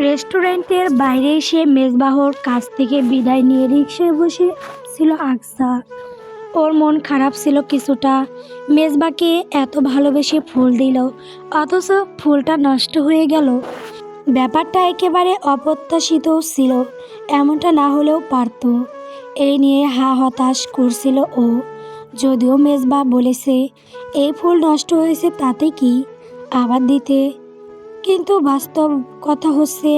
রেস্টুরেন্টের বাইরে এসে মেজবাহর কাছ থেকে বিদায় নিয়ে রিক্সায় বসে ছিল আকসা ওর মন খারাপ ছিল কিছুটা। মেজবাকে এত ভালোবেসে ফুল দিল, অথচ ফুলটা নষ্ট হয়ে গেল। ব্যাপারটা একেবারে অপ্রত্যাশিত ছিল, এমনটা না হলেও পারত। এই নিয়ে হা হতাশ করছিল ও। যদিও মেজবা বলেছে, এই ফুল নষ্ট হয়েছে তাতে কি? আবার দিতে। কিন্তু বাস্তব কথা হচ্ছে,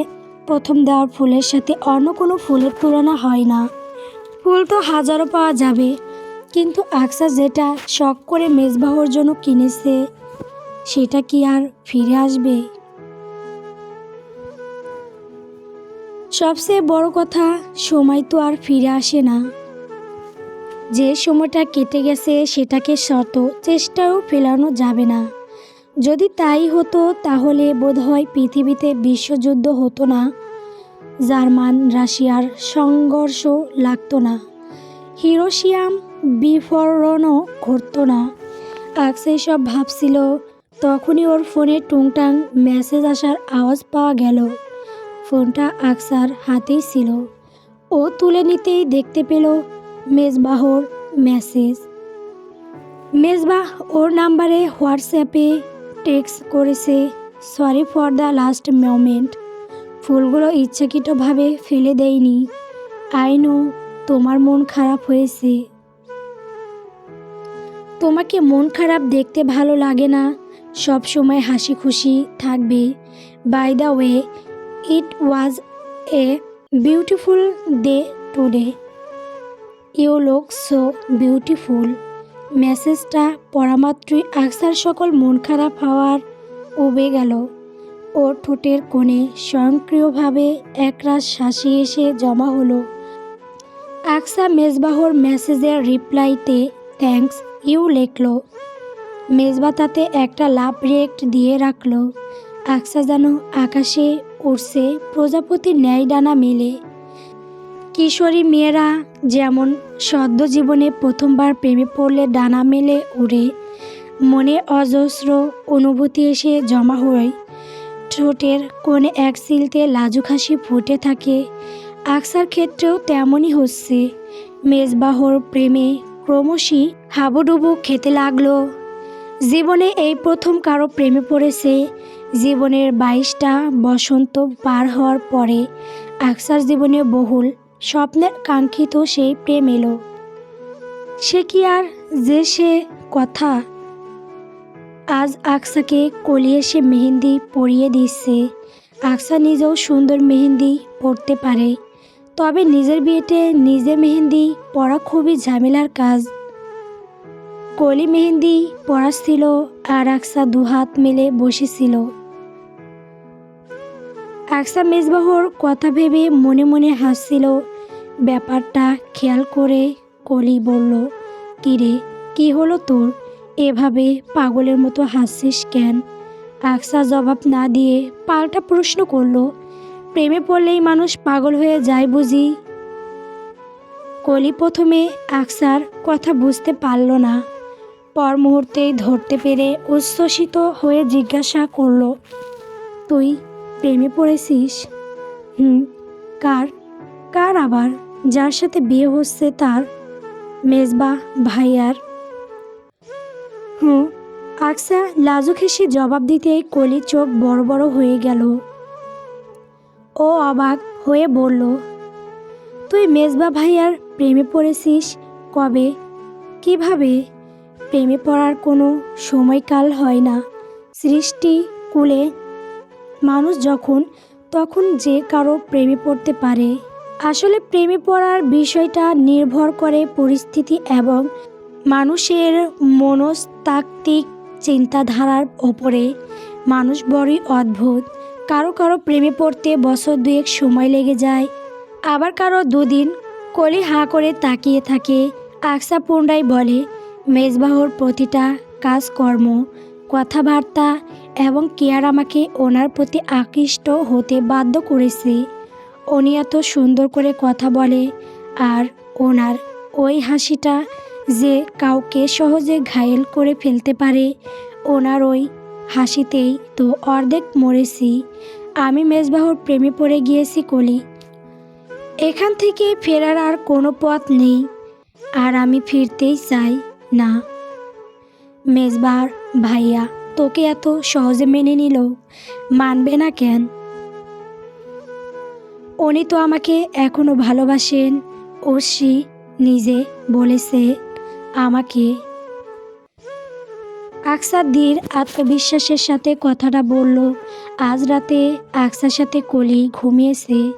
প্রথম দেওয়ার ফুলের সাথে অন্য কোনো ফুলের তুলনা হয় না। ফুল তো হাজারও পাওয়া যাবে, কিন্তু আকসা যেটা শখ করে মেজবাহর জন্য কিনেছে, সেটা কি আর ফিরে আসবে? সবচেয়ে বড় কথা, সময় তো আর ফিরে আসে না। যে সময়টা কেটে গেছে, সেটাকে শত চেষ্টাও ফেলানো যাবে না। যদি তাই হতো, তাহলে বোধহয় পৃথিবীতে বিশ্বযুদ্ধ হতো না। জার্মান, রাশিয়ার সংঘর্ষ লাগতো না। হিরোশিয়াম বিফোরণও ঘটতো না। আকসে সব ভাবছিল, তখনই ওর ফোনে টুংটাং মেসেজ আসার আওয়াজ পাওয়া গেল। ফোনটা আকসার হাতেই ছিল। ও তুলে নিতেই দেখতে পেল মেজবাহর মেসেজ। মেজবাহ ওর নাম্বারে হোয়াটসঅ্যাপে টেক্সট করেছে sorry for the last moment ফুলগুলো ইচ্ছাকৃতভাবে ফেলে দেয়নি। আই নো তোমার মন খারাপ হয়েছে। তোমাকে মন খারাপ দেখতে ভালো লাগে না, সব সময় হাসি খুশি থাকবে। By the way it was a beautiful day today you look so beautiful মেসেজটা পড়ামাত্রই আকসার সকল মন খারাপ হওয়ার উবে গেল। ওর ঠোঁটের কোণে স্বয়ংক্রিয়ভাবে একরাশ হাসি এসে জমা হলো। আকসা মেজবাহর মেসেজের রিপ্লাইতে থ্যাঙ্কস ইউ লেখলো। মেজবা তাতে একটা লাভ রিয়েক্ট দিয়ে রাখল। আকসা যেন আকাশে উড়ছে প্রজাপতির ন্যায় ডানা মেলে। কিশোরী মেয়েরা যেমন সদ্য জীবনে প্রথমবার প্রেমে পড়লে ডানা মেলে উড়ে, মনে অজস্র অনুভূতি এসে জমা হয়। ঠোঁটের কোণে এক সিলতে লাজুক হাসি ফুটে থাকে। আকসার ক্ষেত্রেও তেমনই হচ্ছে। মেজবাহর প্রেমে ক্রমশই হাবুডুবু খেতে লাগল। জীবনে এই প্রথম কারও প্রেমে পড়েছে। জীবনের বাইশটা বসন্ত পার হওয়ার পরে আকসার জীবনে বহুল স্বপ্নের কাঙ্ক্ষিত সেই প্রেম এলো। সে কি আর যে সে কথা আজ আকসাকে কলিয়ে সে মেহেন্দি পরিয়ে দিচ্ছে। আকসা নিজেও সুন্দর মেহেন্দি পরতে পারে, তবে নিজের বিয়েতে নিজে মেহেন্দি পরা খুবই ঝামেলার কাজ। কলি মেহেন্দি পরাচ্ছিল আর আকসা দুহাত মেলে বসেছিল। আকসা মেজবাহর কথা ভেবে মনে মনে হাসছিল। ব্যাপারটা খেয়াল করে কলি বলল, কিরে, কি হলো তোর? এভাবে পাগলের মতো হাসছিস কেন? আকসা জবাব না দিয়ে পাল্টা প্রশ্ন করল, প্রেমে পড়লেই মানুষ পাগল হয়ে যায় বুঝি? কলি প্রথমে আকসার কথা বুঝতে পারল না। পর মুহূর্তেই ধরতে পেরে উচ্ছ্বসিত হয়ে জিজ্ঞাসা করল, তুই প্রেমে পড়েছিস? হুম, কার? কার আবার? যার সাথে বিয়ে হচ্ছে তার? মেজবা, ভাইয়ার? হুম, আকসা লাজুক হেসে জবাব দিতে কলি চোখ বড় বড় হয়ে গেল। ও অবাক হয়ে বলল, তুই মেজবা ভাইয়ার প্রেমে পড়েছিস কবে? কীভাবে? প্রেমে পড়ার কোনো সময়কাল হয় না। সৃষ্টি কুলে মানুষ যখন, তখন যে কারও প্রেমে পড়তে পারে। আসলে প্রেমে পড়ার বিষয়টা নির্ভর করে পরিস্থিতি এবং মানুষের মনস্তাত্ত্বিক চিন্তাধারার ওপরে। মানুষ বড়ই অদ্ভুত। কারও কারও প্রেমে পড়তে বছর দুয়েক সময় লেগে যায়। আবার কারও দুদিন কলি হাঁ করে তাকিয়ে থাকে। আকসা পুনরায় বলে, মেজবাহর প্রতিটা কাজকর্ম কথাবার্তা এবং কেয়ার আমাকে ওনার প্রতি আকৃষ্ট হতে বাধ্য করেছে। উনি এত সুন্দর করে কথা বলে আর ওনার ওই হাসিটা যে কাউকে সহজে ঘায়েল করে ফেলতে পারে, ওনার ওই হাসিতেই তো অর্ধেক মরেছি। আমি মেজবাহুর প্রেমে পড়ে গিয়েছি কলি। এখান থেকে ফেরার আর কোনো পথ নেই। আর আমি ফিরতেই চাই না। মেজবার ভাইয়া, তোকে এত সহজে মেনে নিল, মানবে না কেন? উনি তো আমাকে এখনও ভালোবাসেন ওসি নিজে বলেছে আমাকে। আকসাদির আত্মবিশ্বাসের সাথে কথাটা বলল, আজ রাতে আকসার সাথে কলি ঘুমিয়েছে।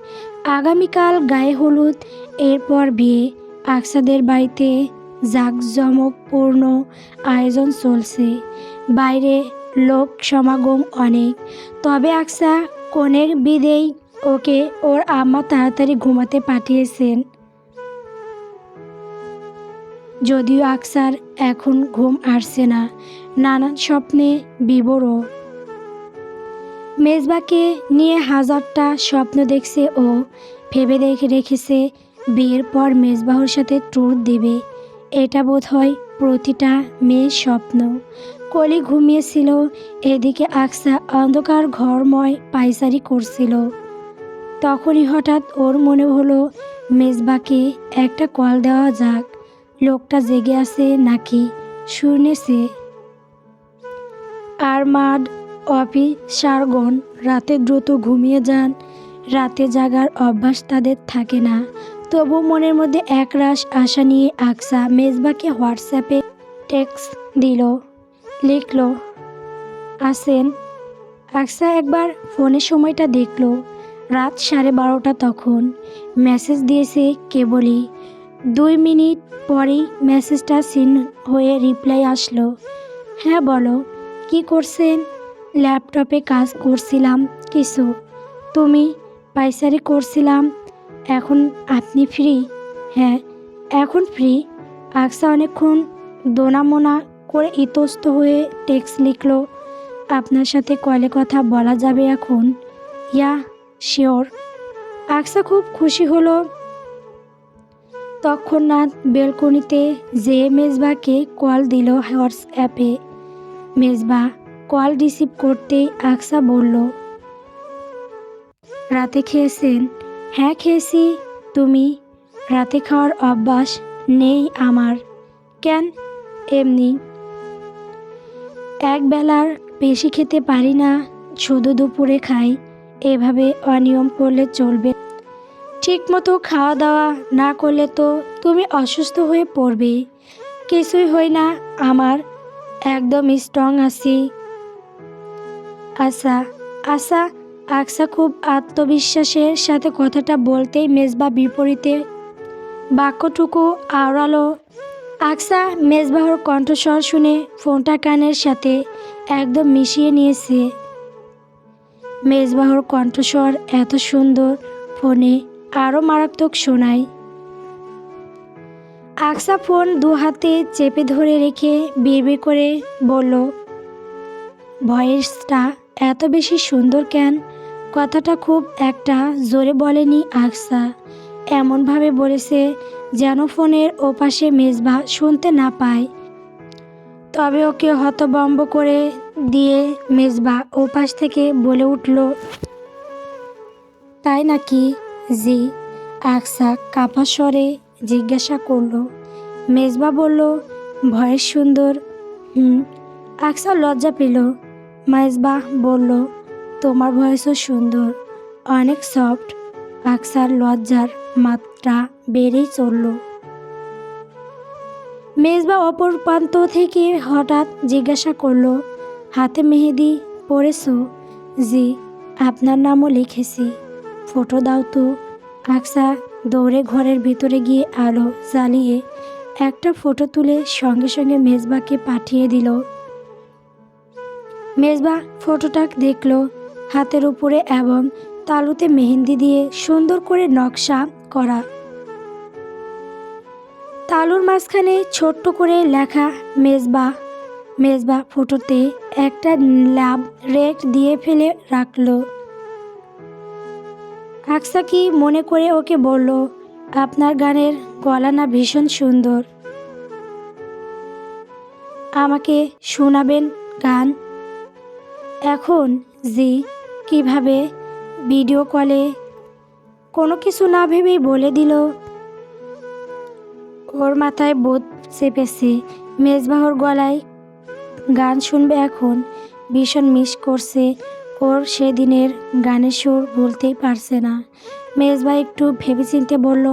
আগামীকাল গায়ে হলুদ, এরপর বিয়ে। আকসাদের বাড়িতে জাঁকজমকপূর্ণ আয়োজন চলছে। বাইরে লোক সমাগম অনেক। তবে আকসা কনের বিদেই ওকে ওর আম্মা তাড়াতাড়ি ঘুমাতে পাঠিয়েছেন। যদিও আকসার এখন ঘুম আসছে না, নানান স্বপ্নে বিবর ও। মেজবাকে নিয়ে হাজারটা স্বপ্ন দেখছে ও, ভেবে দেখে রেখেছে বিয়ের পর মেজবাহুর সাথে ট্যুর দেবে। এটা বোধ হয় প্রতিটা মেয়ের স্বপ্ন। কলি ঘুমিয়েছিল। এদিকে আকসা অন্ধকার ঘরময় পাইচারি করছিল। তখনই হঠাৎ ওর মনে হলো মেজবাকে একটা কল দেওয়া যাক। লোকটা জেগে আছে নাকি? শুনেছে আর মাড অপি সারগন রাতে দ্রুত ঘুমিয়ে যান। রাতে জাগার অভ্যাস তাদের থাকে না। তবু মনের মধ্যে একরাশ আশা নিয়ে আকসা মেজবাকে হোয়াটসঅ্যাপে টেক্সট দিল। লিখলো, আসেন। আকসা একবার ফোনের সময়টা দেখল, রাত সাড়ে বারোটা তখন। মেসেজ দিয়েছে কেবলই। দুই মিনিট পরেই মেসেজটা সিন হয়ে রিপ্লাই আসলো হ্যাঁ বলো, কি করছেন? ল্যাপটপে কাজ করছিলাম কিছু। তুমি পাইসারি করছিলাম, এখন আপনি ফ্রি? হ্যাঁ এখন ফ্রি। আকসা অনেকক্ষণ দোনামোনা করে ইতস্ত হয়ে টেক্সট লিখলো, আপনার সাথে কলে কথা বলা যাবে এখন? ইয়া, শিওর? আকসা খুব খুশি হলো। তৎক্ষণাৎ বেলকনিতে যে মেজবাকে কল দিল হোয়াটসঅ্যাপে, মেজবা, কল রিসিভ করতেই আকসা বলল, রাতে খেয়েছেন? হ্যাঁ খেয়েছি। তুমি? রাতে খাওয়ার অভ্যাস নেই আমার। কেন? এমনি এক বেলার বেশি খেতে পারি না, শুধু দুপুরে খাই। এভাবে অনিয়ম করলে চলবে। ঠিকমতো খাওয়া দাওয়া না করলে তো তুমি অসুস্থ হয়ে পড়বে। কিছুই হয় না, আমার একদম স্ট্রং আছি। আশা আশা আকসা খুব আত্মবিশ্বাসের সাথে কথাটা বলতেই মেজবা বিপরীতে বাক্যটুকু আওড়ালো। আকসা মেজবাহর কণ্ঠস্বর শুনে ফোনটা কানের সাথে একদম মিশিয়ে নিয়েছে। মেজবাহর কণ্ঠস্বর এত সুন্দর, ফোনে আরও মারাত্মক শোনায়। আকসা ফোন দু হাতে চেপে ধরে রেখে বিড়বিড় করে বলল, ভয়েসটা এত বেশি সুন্দর কেন? কথাটা খুব একটা জোরে বলেনি আকসা। এমনভাবে বলেছে যেন ফোনের ওপাশে মেজবা শুনতে না পায়। তবে ওকে হতবম্ব করে দিয়ে মেজবা ওপাশ থেকে বলে উঠল, তাই নাকি? জি আকসা কাপা স্বরে জিজ্ঞাসা করল। মেজবা বলল ভয়েস সুন্দর। হুম। আকসা লজ্জা পেল। মেজবা বলল, তোমার ভয়েসও সুন্দর, অনেক সফট। আকসার লজ্জার মাত্রা বেড়েই চলল। মেজবা অপর প্রান্ত থেকে হঠাৎ জিজ্ঞাসা করল, হাতে মেহেদি পড়েছো জি, আপনার নামও লিখেছি। ফটো দাও তো। আকসা দৌড়ে ঘরের ভিতরে গিয়ে আলো জ্বালিয়ে একটা ফটো তুলে সঙ্গে সঙ্গে মেজবাকে পাঠিয়ে দিল। মেজবা ফটোটা দেখল হাতের উপরে এবং তালুতে মেহেন্দি দিয়ে সুন্দর করে নকশা করা। তালুর মাঝখানে ছোট্ট করে লেখা মেজবা মেজবা ফটোতে একটা লাভ রেক দিয়ে ফেলে রাখল। আকসা কি মনে করে ওকে বলল, আপনার গানের গলা না ভীষণ সুন্দর। আমাকে শোনাবেন গান? এখন জি কীভাবে ভিডিও কলে কোনো কিছু না ভেবেই বলে দিল। ওর মাথায় বোধ চেপেছে মেজবাহর গলায়। গান শুনবে এখন, ভীষণ মিস করছে। ওর সেদিনের গানের সুর ভুলতেই পারছে না। মেজবা একটু ভেবেচিন্তে বলল,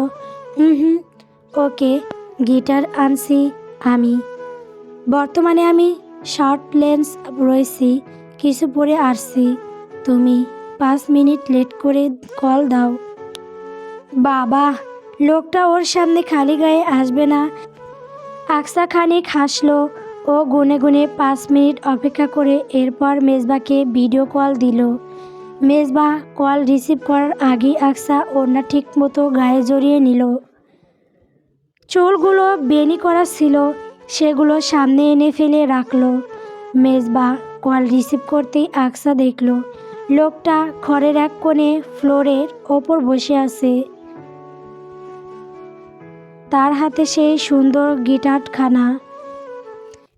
হুম হুম, ওকে, গিটার আনছি আমি। বর্তমানে আমি শর্ট লেন্স রয়েছি, কিছু পরে আসছি। তুমি পাঁচ মিনিট লেট করে কল দাও। বাবা, লোকটা ওর সামনে খালি গায়ে আসবে না। আকসা খানিক হাসলো ও গুনে গুনে পাঁচ মিনিট অপেক্ষা করে এরপর মেজবাকে ভিডিও কল দিল। মেজবা কল রিসিভ করার আগেই আকসা ওড়না ঠিক মতো গায়ে জড়িয়ে নিল। চুলগুলো বেনি করা ছিল, সেগুলো সামনে এনে ফেলে রাখল। মেজবা কল রিসিভ করতেই আকসা দেখল, লোকটা ঘরের এক কোণে ফ্লোরের ওপর বসে আছে। তার হাতে সেই সুন্দর গিটারখানা।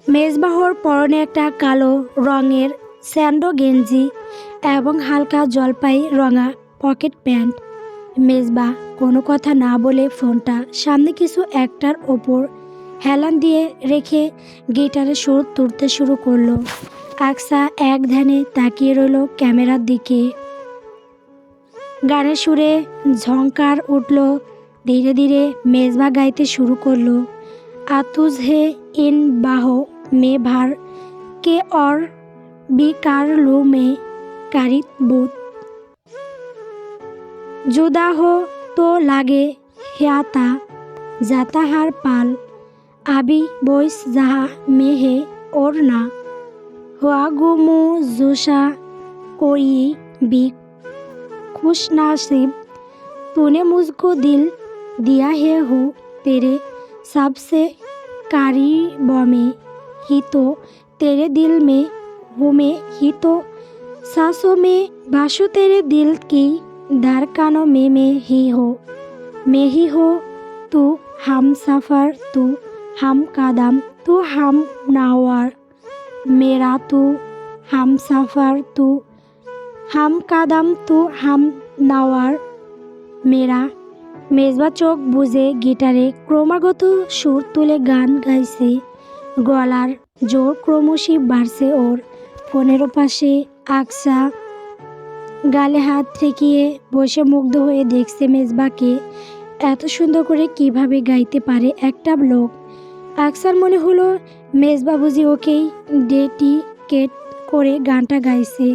মেজবাহর পরনে একটা কালো রঙের স্যান্ডো গেঞ্জি এবং হালকা জলপাই রঙা পকেট প্যান্ট। মেজবা কোনো কথা না বলে ফোনটা সামনে কিছু একটার ওপর হেলান দিয়ে রেখে গিটারের সুর তুলতে শুরু করল। আকসা এক ধ্যানে তাকিয়ে রইল ক্যামেরার দিকে। গানের সুরে ঝংকার উঠল ধীরে ধীরে মেজবা গাইতে শুরু করল। আতুজ হে ইন বাহো মে ভার, কে অর বেকার লো মে কারিত বুধ। জুদা হো তো লাগে হেয়াতা জাতাহার পাল। আবি বৈস যাহা মেহে ওর না। হোয়াগুমু জোসা কই বিক, খুশ নাসিব তুনে মুজকো দিল दिया है हो तेरे सबसे कारीब में ही तो तेरे दिल में हूँ मैं ही तो सांसों में भाषो तेरे दिल की धड़कनों में मैं ही हो मैं ही हो तू हम सफ़र तू हम कदम तू हम नावर मेरा तू हम सफ़र तू हम कदम तू हम नावर মেরা মেজবা চোখ বুঝে গিটারে ক্রমাগত সুর তুলে গান গাইছে। গলার জোর ক্রমশই বাড়ছে ওর। ফোনের পাশে আকসা গালে হাত ঠেকিয়ে বসে মুগ্ধ হয়ে দেখছে মেজবাকে এত সুন্দর করে কীভাবে গাইতে পারে একটা লোক। আকসার মনে হলো মেজবা বুঝি ওকেই ডেটিকেট করে গানটা গাইছে।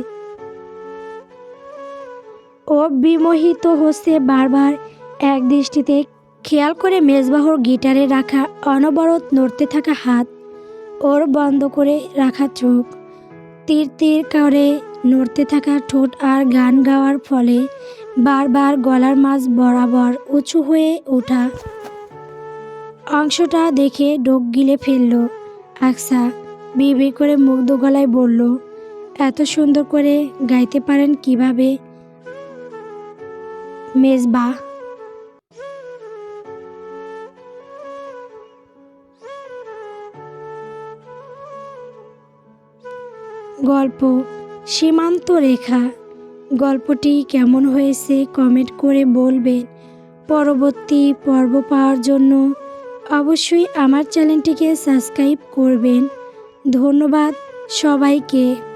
ও বিমোহিত হচ্ছে বারবার এক দৃষ্টিতে খেয়াল করে মেজবাহর গিটারে রাখা অনবরত নড়তে থাকা হাত ওর বন্ধ করে রাখা চোখ, তীর তীর করে নড়তে থাকা ঠোঁট আর গান গাওয়ার ফলে বারবার গলার মাঝ বরাবর উঁচু হয়ে ওঠা। অংশটা দেখে ডোক গিলে ফেলল। আকসা বিড়বিড় করে মুগ্ধ গলায় বলল, এত সুন্দর করে গাইতে পারেন কীভাবে? মেজবা গল্প, সীমান্ত রেখা। গল্পটি কেমন হয়েছে কমেন্ট করে বলবেন। পরবর্তী পর্ব পাওয়ার জন্য অবশ্যই আমার চ্যানেলটিকে সাবস্ক্রাইব করবেন। ধন্যবাদ সবাইকে।